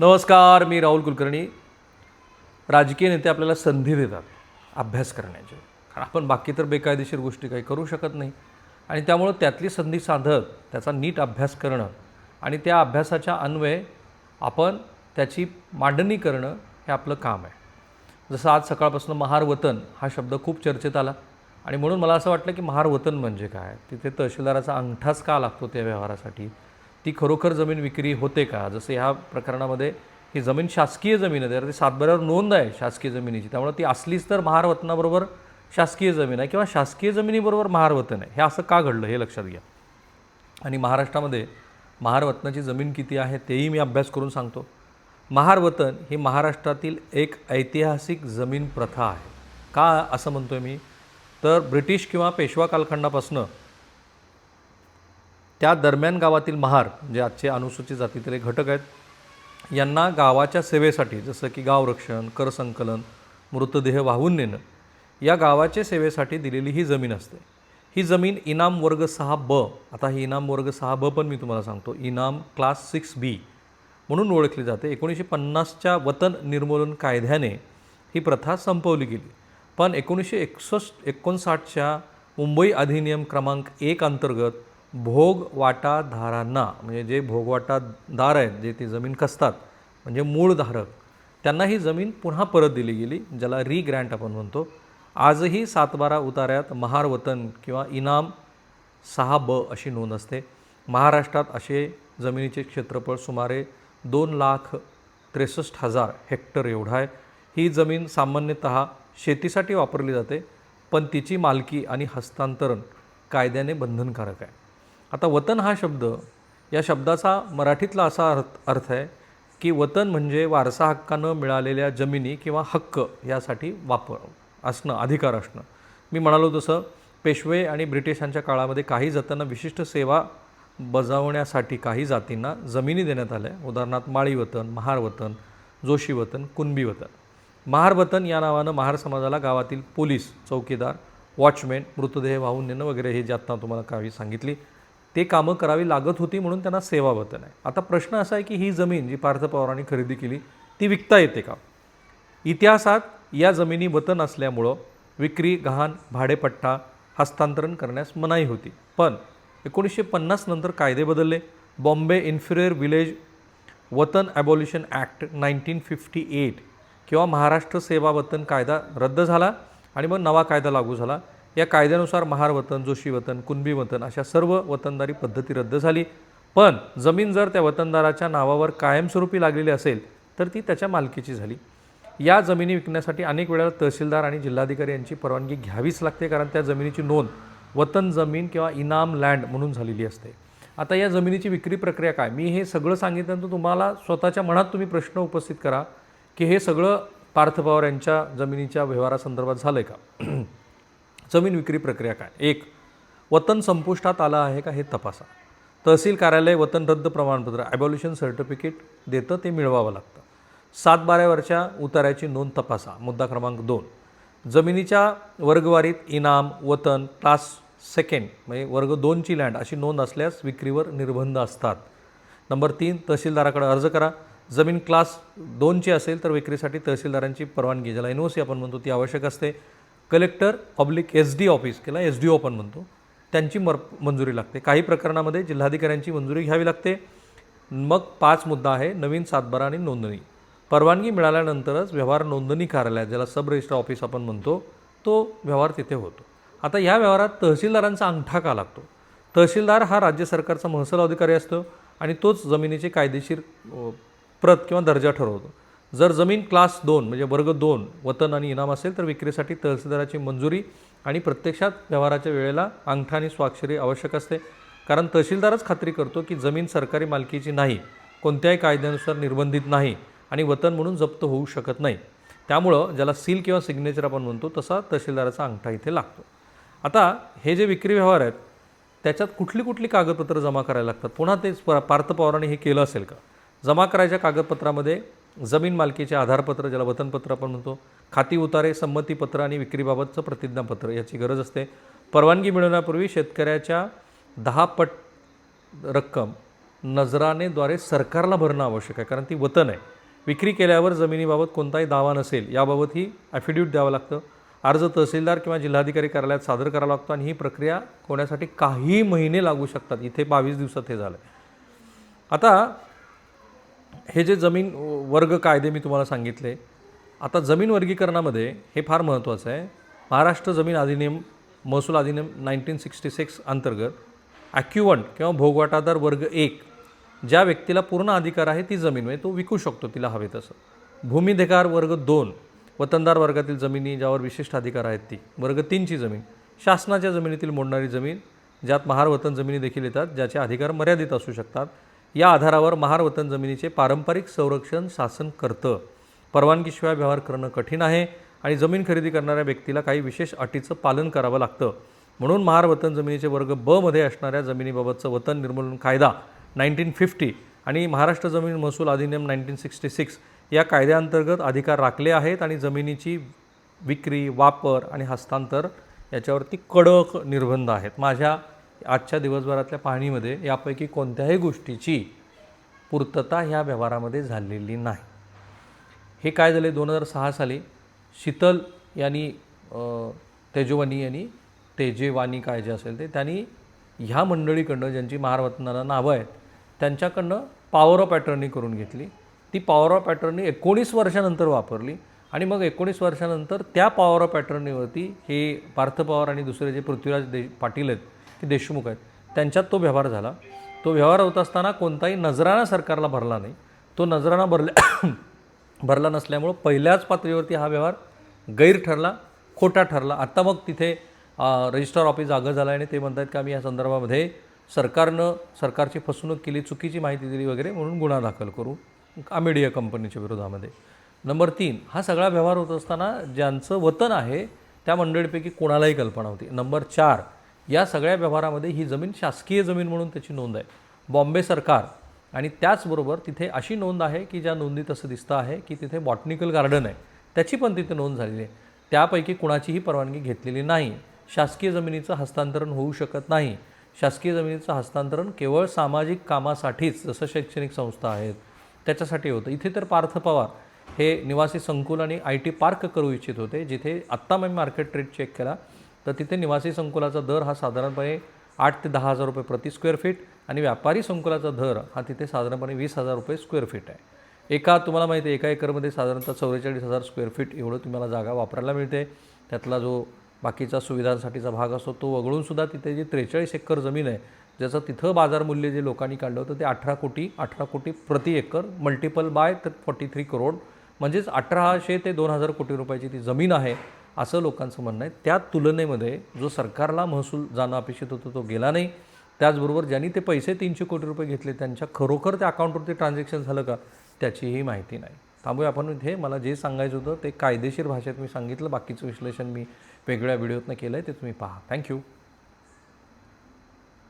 नमस्कार मी राहुल कुलकर्णी. राजकीय नेते आपल्याला संधी देतात अभ्यास करण्याची. कारण आपण बाकी तर बेकायदेशीर गोष्टी काही करू शकत नाही. आणि त्यामुळं त्यातली संधी साधत त्याचा नीट अभ्यास करणं आणि त्या अभ्यासाच्या अन्वये आपण त्याची मांडणी करणं हे आपलं काम आहे. जसं आज सकाळपासून महार वतन हा शब्द खूप चर्चेत आला. आणि म्हणून मला असं वाटलं की महार वतन म्हणजे काय? तिथे तहसीलदाराचा अंगठाच का लागतो त्या व्यवहारासाठी? ती खरोखर जमीन विक्री होते का? जसं ह्या प्रकरणामध्ये ही जमीन शासकीय जमीन आहे तर ती सातबाऱ्यावर नोंद आहे शासकीय जमिनीची. त्यामुळे ती असलीच तर महारवतनाबरोबर शासकीय जमीन आहे किंवा शासकीय जमिनीबरोबर महारवतन आहे. हे असं का घडलं हे लक्षात घ्या. आणि महाराष्ट्रामध्ये महारवतनाची जमीन किती आहे तेही मी अभ्यास करून सांगतो. महारवतन ही महाराष्ट्रातील एक ऐतिहासिक जमीन प्रथा आहे. का असं म्हणतोय मी? तर ब्रिटिश किंवा पेशवा कालखंडापासनं त्या दरम्यान गावातील महार जे आजचे अनुसूचित जातीतील एक घटक आहेत यांना गावाच्या सेवेसाठी जसं की गावरक्षण कर संकलन मृतदेह वाहून नेणं या गावाच्या सेवेसाठी दिलेली ही जमीन असते. ही जमीन इनाम वर्ग सहा ब आता ही इनाम वर्ग सहा ब पण मी तुम्हाला सांगतो इनाम क्लास सिक्स बी म्हणून ओळखली जाते. एकोणीसशे पन्नासच्या वतन निर्मूलन कायद्याने ही प्रथा संपवली गेली. पण एकोणीसशे एकसष्ट एकोणसाठच्या मुंबई अधिनियम क्रमांक एक अंतर्गत भोग वाटाधारांना म्हणजे जे भोगवाटादार आहेत जे ती जमीन कसतात म्हणजे मूळधारक त्यांना ही जमीन पुन्हा परत दिली गेली ज्याला री ग्रँट आपण म्हणतो. आजही सातबारा उताऱ्यात महार वतन किंवा इनाम सहा ब अशी नोंद असते. महाराष्ट्रात असे जमिनीचे क्षेत्रफळ सुमारे दोन लाख त्रेसष्ट हजार हेक्टर एवढं आहे. ही जमीन सामान्यतः शेतीसाठी वापरली जाते पण तिची मालकी आणि हस्तांतरण कायद्याने बंधनकारक आहे. आता वतन हा शब्द या शब्दाचा मराठीतला असा अर्थ अर्थ आहे की वतन म्हणजे वारसा हक्कानं मिळालेल्या जमिनी किंवा हक्क यासाठी वापर असणं अधिकार असणं. मी म्हणालो तसं पेशवे आणि ब्रिटिशांच्या काळामध्ये काही जातांना विशिष्ट सेवा बजावण्यासाठी काही जातींना जमिनी देण्यात आल्या. उदाहरणार्थ माळी वतन महार वतन जोशी वतन कुणबी वतन. महार वतन या नावानं महार समाजाला गावातील पोलीस चौकीदार वॉचमॅन मृतदेह वाहून नेणं वगैरे हे ज्यातना तुम्हाला काही सांगितली. ते कामं करावी लागत होती म्हणून त्यांना सेवा वतन आहे. आता प्रश्न असा आहे की ही जमीन जी पार्थ पवारांनी खरेदी केली ती विकता येते का? इतिहासात या जमिनी वतन असल्यामुळं विक्री गहाण भाडेपट्टा हस्तांतरण करण्यास मनाई होती. पण एकोणीसशे पन्नास नंतर कायदे बदलले. बॉम्बे इन्फिरियर विलेज वतन abolition act nineteen fifty eight किंवा महाराष्ट्र सेवा वतन कायदा रद्द झाला आणि मग नवा कायदा लागू झाला. या कायद्यानुसार महार वतन जोशी वतन कुणबी वतन अशा सर्व वतनदारी पद्धती रद्द झाली. पण जमीन जर त्या वतनदाराच्या नावावर कायमस्वरूपी लागलेली असेल तर ती त्याच्या मालकीची झाली. या जमिनी विकण्यासाठी अनेक वेळा तहसीलदार आणि जिल्हाधिकारी यांची परवानगी घ्यावीच लागते कारण त्या जमिनीची नोंद वतन जमीन किंवा इनाम लँड म्हणून झालेली असते. आता या जमिनीची विक्री प्रक्रिया काय? मी हे सगळं सांगितल्यानंतर तुम्हाला स्वतःच्या मनात तुम्ही प्रश्न उपस्थित करा की हे सगळं पार्थ पवार यांच्या जमिनीच्या व्यवहारासंदर्भात झालं आहे का? जमीन विक्री प्रक्रिया काय? एक वतन संपुष्टात आलं आहे का हे तपासा. तहसील कार्यालय वतन रद्द प्रमाणपत्र ॲबॉल्युशन सर्टिफिकेट देतं ते मिळवावं लागतं. सात बारावरच्या उतार्याची नोंद तपासा. मुद्दा क्रमांक दोन जमिनीच्या वर्गवारीत इनाम वतन क्लास सेकंड म्हणजे वर्ग दोनची लँड अशी नोंद असल्यास विक्रीवर निर्बंध असतात. नंबर तीन तहसीलदाराकडे अर्ज करा. जमीन क्लास दोनची असेल तर विक्रीसाठी तहसीलदारांची परवानगी. ज्याला एन ओ सी आपण म्हणतो ती आवश्यक असते. Collector public S D office किंवा एस डी ओ आपण म्हणतो. त्यांची मर मंजुरी लागते. काही प्रकरणामध्ये जिल्हाधिकाऱ्यांची मंजुरी घ्यावी लागते. मग पाच मुद्दा आहे नवीन सातबारा आणि नोंदणी. परवानगी मिळाल्यानंतरच व्यवहार नोंदणी कार्यालयात ज्याला सब रजिस्टर ऑफिस आपण म्हणतो तो व्यवहार तिथे होतो. आता या व्यवहारात तहसीलदारांचा अंगठा का लागतो? तहसीलदार हा राज्य सरकारचा महसूल अधिकारी असतो आणि तोच जमिनीचे कायदेशीर प्रत किंवा दर्जा ठरवतो. जर जमीन क्लास दोन म्हणजे वर्ग दोन वतन आणि इनाम असेल तर विक्रीसाठी तहसीलदाराची मंजुरी आणि प्रत्यक्षात व्यवहाराच्या वेळेला अंगठा आणि स्वाक्षरी आवश्यक असते. कारण तहसीलदारच खात्री करतो की जमीन सरकारी मालकीची नाही कोणत्याही कायद्यानुसार निर्बंधित नाही आणि वतन म्हणून जप्त होऊ शकत नाही. त्यामुळं ज्याला सील किंवा सिग्नेचर आपण म्हणतो तसा तहसीलदाराचा अंगठा इथे लागतो. आता हे जे विक्री व्यवहार आहेत त्याच्यात कुठली कुठली कागदपत्रं जमा करायला लागतात? पुन्हा तेच प- पार्थ पवारांनी हे केलं असेल का? जमा करायच्या कागदपत्रामध्ये जमीन मालकीचे आधारपत्र ज्याला वतनपत्र आपण म्हणतो खाती उतारे संमतीपत्र आणि विक्रीबाबतचं प्रतिज्ञापत्र याची गरज असते. परवानगी मिळवण्यापूर्वी शेतकऱ्याच्या दहा पट रक्कम नजरानेद्वारे सरकारला भरणं आवश्यक आहे कारण ती वतन आहे. विक्री केल्यावर जमिनीबाबत कोणताही दावा नसेल याबाबत ही ॲफिड्यूट द्यावं लागतं. अर्ज तहसीलदार किंवा जिल्हाधिकारी कार्यालयात सादर करावा लागतो आणि ही प्रक्रिया होण्यासाठी काही महिने लागू शकतात. इथे बावीस दिवसात हे झालं आता हे जे जमीन वर्ग कायदे मी तुम्हाला सांगितले आता जमीन वर्गीकरणामध्ये हे फार महत्त्वाचं आहे. महाराष्ट्र जमीन अधिनियम महसूल अधिनियम नाईन्टीन सिक्स्टी सिक्स अंतर्गत ॲक्युवंट किंवा भोगवाटादार वर्ग एक ज्या व्यक्तीला पूर्ण अधिकार आहे ती जमीन म्हणजे तो विकू शकतो तिला हवे तसं. भूमिधिकार वर्ग दोन वतनदार वर्गातील जमिनी ज्यावर विशिष्ट अधिकार आहेत ती वर्ग तीनची जमीन. शासनाच्या जमिनीतील मोडणारी जमीन ज्यात महार वतन जमिनी देखील येतात ज्याचे अधिकार मर्यादित असू शकतात. या आधारावर महार वतन जमिनीचे पारंपरिक संरक्षण शासन करतं. परवानगीशिवाय व्यवहार करणं कठीण आहे आणि जमीन खरेदी करणाऱ्या व्यक्तीला काही विशेष अटीचं पालन करावं लागतं. म्हणून महार वतन जमिनीचे वर्ग ब मध्ये असणाऱ्या जमिनीबाबतचं वतन निर्मूलन कायदा नाईन्टीन फिफ्टी आणि महाराष्ट्र जमीन महसूल अधिनियम नाईन्टीन सिक्स्टी सिक्स या कायद्याअंतर्गत अधिकार राखले आहेत आणि जमिनीची विक्री वापर आणि हस्तांतर याच्यावरती कडक निर्बंध आहेत. माझ्या आजच्या दिवसभरातल्या पाहणीमध्ये यापैकी कोणत्याही गोष्टीची पूर्तता ह्या व्यवहारामध्ये झालेली नाही. हे काय झाले? दोन हजार सहा साली शीतल यांनी तेजवानी तेजोवानी यांनी तेजेवानी काय जे असेल ते त्यांनी ह्या मंडळीकडनं ज्यांची महारवतनाला नावं आहेत त्यांच्याकडनं पॉवर ऑफ पॅटर्नी करून घेतली. ती पॉवर ऑफ पॅटर्नी एकोणीस वर्षानंतर वापरली आणि मग एकोणीस वर्षानंतर त्या पॉवर ऑफ पॅटर्नीवरती हे पार्थ पवार आणि दुसरे जे पृथ्वीराज दे पाटील आहेत ते देशमुख आहेत. त्यांच्यात तो व्यवहार झाला. तो व्यवहार होत असताना कोणताही नजराणा सरकारला भरला नाही. तो नजराणा भरल्या भरला नसल्यामुळं पहिल्याच पातळीवरती हा व्यवहार गैर ठरला खोटा ठरला. आत्ता मग तिथे रजिस्टर ऑफिस जागं झालं आणि ते म्हणतात की आम्ही या संदर्भामध्ये सरकारनं सरकारची फसवणूक केली चुकीची माहिती दिली वगैरे म्हणून गुन्हा दाखल करू. आमेडिया कंपनीच्या विरोधामध्ये. नंबर तीन हा सगळा व्यवहार होत असताना ज्यांचं वतन आहे त्या मंडळीपैकी कोणालाही कल्पना होती. नंबर चार या सगळ्या व्यवहारामध्ये ही जमीन शासकीय जमीन म्हणून त्याची नोंद आहे. बॉम्बे सरकार आणि त्याचबरोबर तिथे अशी नोंद आहे की ज्या नोंदीत असं दिसतं आहे की तिथे बॉटनिकल गार्डन आहे. त्याची पण तिथे नोंद झालेली आहे. त्यापैकी कुणाचीही परवानगी घेतलेली नाही. शासकीय जमिनीचं हस्तांतरण होऊ शकत नाही. शासकीय जमिनीचं हस्तांतरण केवळ सामाजिक कामासाठीच जसं शैक्षणिक संस्था आहेत त्याच्यासाठी होतं. इथे तर पार्थ पवार हे निवासी संकुल आणि आय टी पार्क करू इच्छित होते जिथे आत्ता मी मार्केट ट्रेड चेक केला. तर तिथे निवासी संकुलाचा दर हा साधारणपणे आठ ते दहा हजार रुपये प्रति स्क्वेअर फीट आणि व्यापारी संकुलाचा दर हा तिथे साधारणपणे वीस हजार रुपये स्क्वेअर फीट आहे. एका तुम्हाला माहिती आहे एका एकरमध्ये साधारणतः चौवेचाळीस हजार स्क्वेअर फीट एवढं तुम्हाला जागा वापरायला मिळते. त्यातला जो बाकीचा सुविधांसाठीचा भाग असतो तो वगळूनसुद्धा तिथे जी त्रेचाळीस एकर जमीन आहे ज्याचं तिथं बाजारमूल्य जे लोकांनी काढलं होतं ते अठरा कोटी अठरा कोटी प्रति acre multiple by forty three crore म्हणजेच अठराशे ते दोन हजार कोटी रुपयाची ती जमीन आहे. असं लोकांचं म्हणणं आहे. त्या तुलनेमध्ये जो सरकारला महसूल जाणं अपेक्षित होतं तो गेला नाही. त्याचबरोबर ज्यांनी ते पैसे तीनशे कोटी रुपये घेतले त्यांच्या खरोखर त्या अकाउंटवरती ट्रान्झॅक्शन झालं का त्याचीही माहिती नाही. त्यामुळे आपण इथे. मला जे सांगायचं होतं ते कायदेशीर भाषेत मी सांगितलं. बाकीचं विश्लेषण मी वेगळ्या व्हिडिओतनं केलं आहे ते तुम्ही पहा. थँक्यू